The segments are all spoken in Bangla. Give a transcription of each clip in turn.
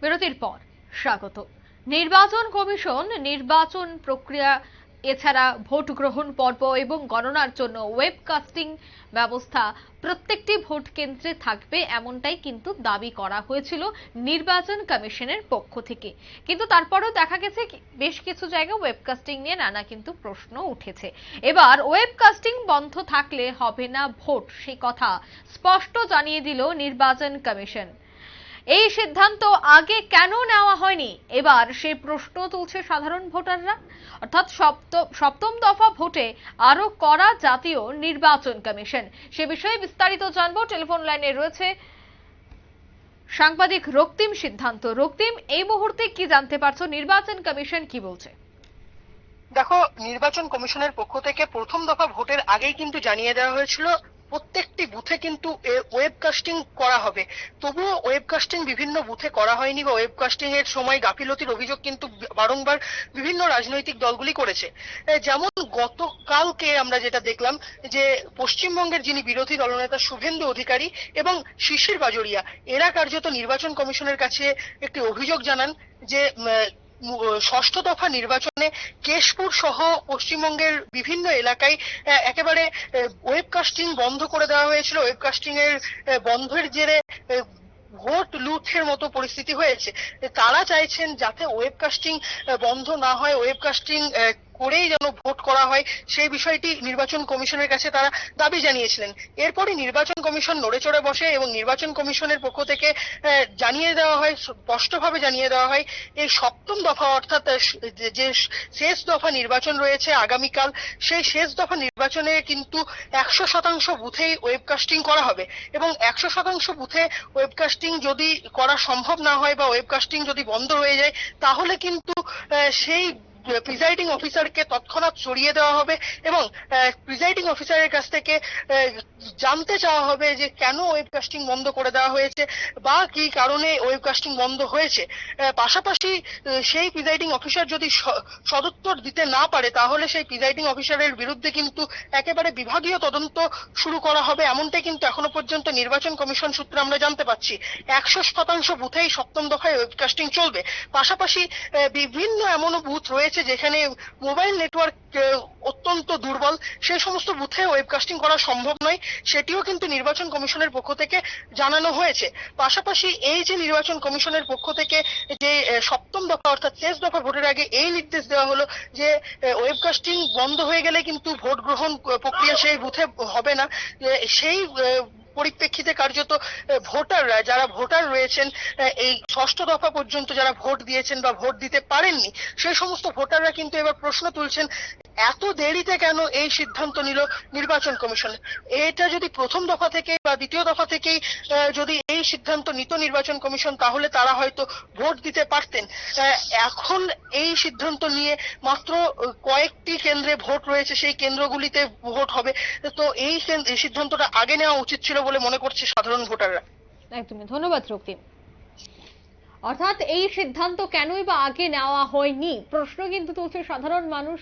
বিরতির পর স্বাগত। নির্বাচন কমিশন নির্বাচন প্রক্রিয়া, এছাড়া ভোট গ্রহণ পর্ব এবং গণনার জন্য ওয়েবকাস্টিং ব্যবস্থা, প্রত্যেকটি ভোট কেন্দ্রে থাকবে এমনটাই কিন্তু দাবি করা হয়েছিল নির্বাচন কমিশনের পক্ষ থেকে। কিন্তু তারপরেও দেখা গেছে বেশ কিছু জায়গায় ওয়েবকাস্টিং নিয়ে নানা কিন্তু প্রশ্ন উঠেছে। এবার ওয়েবকাস্টিং বন্ধ থাকলে হবে না ভোট, সে কথা স্পষ্ট জানিয়ে দিল নির্বাচন কমিশন। এই সিদ্ধান্ত আগে কেন নেওয়া হয়নি? এবার সেই প্রশ্ন তুলছে সাধারণ ভোটাররা। অর্থাৎ সপ্ত- সপ্তম দফা ভোটে আরও করা জাতীয় নির্বাচন কমিশন। সে বিষয়ে বিস্তারিত জানব। টেলিফোন লাইনে রয়েছে সাংবাদিক রক্তিম সিদ্ধান্ত। রক্তিম, এই মুহূর্তে কি জানতে পারছ? নির্বাচন কমিশন কি বলছে? দেখো, নির্বাচন কমিশনের পক্ষ থেকে প্রথম দফা ভোটের আগেই কিন্তু জানিয়ে দেওয়া হয়েছিল প্রত্যেকটি বুথে কিন্তু ওয়েবকাস্টিং করা হবে। তবুও ওয়েবকাস্টিং বিভিন্ন বুথে করা হয়নি বা ওয়েবকাস্টিং এর সময় গাফিলতির অভিযোগ কিন্তু বারংবার বিভিন্ন রাজনৈতিক দলগুলি করেছে। যেমন গতকালকে আমরা যেটা দেখলাম যে পশ্চিমবঙ্গের যিনি বিরোধী দলনেতা শুভেন্দু অধিকারী এবং শিশির বাজরিয়া, এরা কার্যত নির্বাচন কমিশনের কাছে একটি অভিযোগ জানান যে ষষ্ঠ দফা নির্বাচনে কেশপুর সহ পশ্চিমবঙ্গের বিভিন্ন এলাকায় একেবারে ওয়েবকাস্টিং বন্ধ করে দেওয়া হয়েছিল। ওয়েবকাস্টিং এর বন্ধের জেরে ভোট লুঠের মতো পরিস্থিতি হয়েছে। তারা চাইছেন যাতে ওয়েবকাস্টিং বন্ধ না হয়। ওয়েবকাস্টিং করেই যেন ভোট করা হয়, সেই বিষয়টি নির্বাচন কমিশনের কাছে তারা দাবি জানিয়েছিলেন। এরপরে নির্বাচন কমিশন নড়েচড়ে বসে এবং নির্বাচন কমিশনের পক্ষ থেকে জানিয়ে দেওয়া হয়, স্পষ্টভাবে জানিয়ে দেওয়া হয়, এই সপ্তম দফা অর্থাৎ যে- শেষ দফা নির্বাচন রয়েছে আগামীকাল, সেই শেষ দফা নির্বাচনে কিন্তু একশো শতাংশ বুথেই ওয়েবকাস্টিং করা হবে। এবং একশো শতাংশ বুথে ওয়েবকাস্টিং যদি করা সম্ভব না হয় বা ওয়েবকাস্টিং যদি বন্ধ হয়ে যায়, তাহলে কিন্তু সেই প্রিজাইডিং অফিসারকে তৎক্ষণাৎ সরিয়ে দেওয়া হবে এবং প্রিজাইডিং অফিসারের কাছ থেকে জানতে চাওয়া হবে যে কেন ওয়েবকাস্টিং বন্ধ করে দেওয়া হয়েছে বা কি কারণে ওয়েবকাস্টিং বন্ধ হয়েছে। পাশাপাশি সেই প্রিজাইডিং অফিসার যদি সদুত্তর দিতে না পারে, তাহলে সেই প্রিজাইডিং অফিসারের বিরুদ্ধে কিন্তু একেবারে বিভাগীয় তদন্ত শুরু করা হবে। এমনটাই কিন্তু এখনও পর্যন্ত নির্বাচন কমিশন সূত্রে আমরা জানতে পাচ্ছি। একশো শতাংশ বুথেই সপ্তম দফায় ওয়েবকাস্টিং চলবে। পাশাপাশি বিভিন্ন এমনও বুথ রয়েছে যেখানে মোবাইল নেটওয়ার্ক অত্যন্ত দুর্বল। সেই সমস্ত বুথে ওয়েবকাস্টিং করা সম্ভব নয়। সেটিও কিন্তু নির্বাচন কমিশনের পক্ষ থেকে জানানো হয়েছে। পাশাপাশি এই যে নির্বাচন কমিশনের পক্ষ থেকে যে সপ্তম দফা অর্থাৎ শেষ দফা ভোটের আগে এই নির্দেশ দেওয়া হলো যে ওয়েবকাস্টিং বন্ধ হয়ে গেলে কিন্তু ভোট গ্রহণ প্রক্রিয়া সেই বুথে হবে না। সেই পরিপ্রেক্ষিতে কার্যত ভোটাররা যারা ভোটার রয়েছেন এই ষষ্ঠ দফা পর্যন্ত যারা ভোট দিয়েছেন বা ভোট দিতে পারেননি, সেই সমস্ত ভোটাররা কিন্তু এবার প্রশ্ন তুলছেন এত দেরিতে কেন এই সিদ্ধান্ত নিল নির্বাচন কমিশন? এটা যদি প্রথম দফা থেকে বা দ্বিতীয় দফা থেকেই যদি এই সিদ্ধান্ত নিত নির্বাচন কমিশন, তাহলে তারা হয়তো ভোট দিতে পারতেন। এখন এই সিদ্ধান্ত নিয়ে মাত্র কয়েকটি কেন্দ্রে ভোট রয়েছে, সেই কেন্দ্রগুলিতে ভোট হবে। তো এই সিদ্ধান্তটা আগে নেওয়া উচিত ছিল বলে মনে করছে সাধারণ ভোটাররা। একদমই। ধন্যবাদ, রক্তিম। অর্থাৎ এই সিদ্ধান্ত কেনই বা আগে নেওয়া হয়নি? প্রশ্ন কিন্তু তুলছে সাধারণ মানুষ।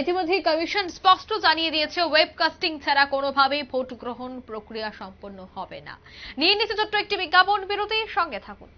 ইতিমধ্যে কমিশন স্পষ্ট জানিয়ে দিয়েছে ওয়েবকাস্টিং ছাড়া কোনোভাবেই ভোট গ্রহণ প্রক্রিয়া সম্পন্ন হবে না। নিয়ে নিচ্ছে ছোট্ট একটি বিজ্ঞাপন, বিরতির সঙ্গে থাকুন।